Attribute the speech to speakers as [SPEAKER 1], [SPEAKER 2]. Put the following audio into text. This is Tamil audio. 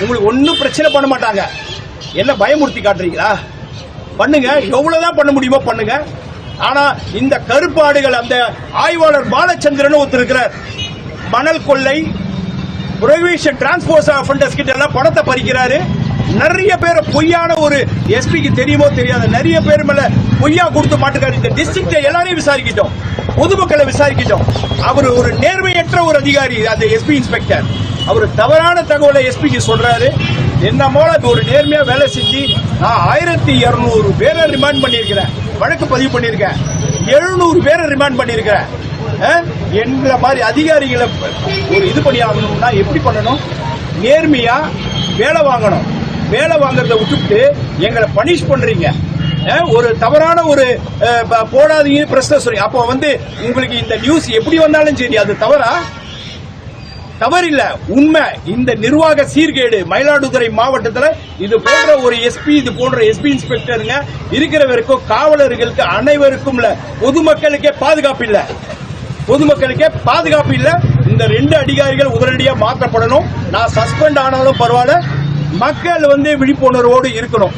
[SPEAKER 1] உங்களுக்கு ஒன்றும் பிரச்சனை பண்ண மாட்டாங்க. என்ன பயமுறுத்தி காட்டுறீங்களா? பண்ணுங்க. எவ்வளவுதான் பண்ண முடியுமோ பண்ணுங்க. ஆனா இந்த கருப்பாடுகள் அந்த ஆய்வாளர் பாலச்சந்திரன் ஒருத்தர் இருக்கிறார். மணல் கொள்ளை புரொவிஷன் டிரான்ஸ்போர்ட் அஃபண்டர்ஸ் கிட்ட எல்லாம் பணத்தை பறிக்கிறாரு. நிறைய பேரை பொய்யான ஒரு எஸ்பிக்கு தெரியுமோ தெரியாது நிறைய பேர் மேல பொய்யா கொடுத்து மாட்டுக்காரு. இந்த டிஸ்ட்ரிக்ட எல்லாரையும் விசாரிக்கிட்டோம். பொதுமக்களை விசாரிக்கிட்டோம். அவர் ஒரு நேர்மையற்ற ஒரு அதிகாரி அந்த எஸ்பி இன்ஸ்பெக்டர் அவர் தவறான தகவலை எஸ்பிக்கு சொல்றாரு. என்ன அது ஒரு நேர்மையா வேலை செஞ்சு நான் ஆயிரத்தி இருநூறு பேரை ரிமாண்ட் பண்ணியிருக்கிறேன். வழக்கு பதிவு பண்ணியிருக்கேன். எழுநூறு பேரை ரிமாண்ட் பண்ணியிருக்கிறேன். என்ற மாதிரி அதிகாரிகளை ஒரு இது பண்ணி ஆகணும்னா எப்படி பண்ணணும்? நேர்மையா வேலை வாங்கணும். வேலை வாங்குறத விட்டுவிட்டு எங்களை பனிஷ் பண்றீங்க. ஒரு தவறான ஒரு போடாதீங்க பிரச்சனை சொல்லி அப்போ வந்து உங்களுக்கு இந்த நியூஸ் எப்படி வந்தாலும் சரி அது தவறா? தவறில்ல. உண்மை இந்த நிர்வாக சீர்கேடு மயிலாடுதுறை மாவட்டத்தில் இது போன்ற ஒரு எஸ்பி இது போன்ற எஸ்பி இன்ஸ்பெக்டருங்க இருக்கிற வரைக்கும் காவலர்களுக்கு அனைவருக்கும் இல்ல பொதுமக்களுக்கே பாதுகாப்பு இல்ல. பொதுமக்களுக்கே பாதுகாப்பு இல்ல. இந்த ரெண்டு அதிகாரிகள் உடனடியாக மாற்றப்படணும். நான் சஸ்பெண்ட் ஆனாலும் பரவாயில்ல. மக்கள் வந்து விழிப்புணர்வோடு இருக்கணும்.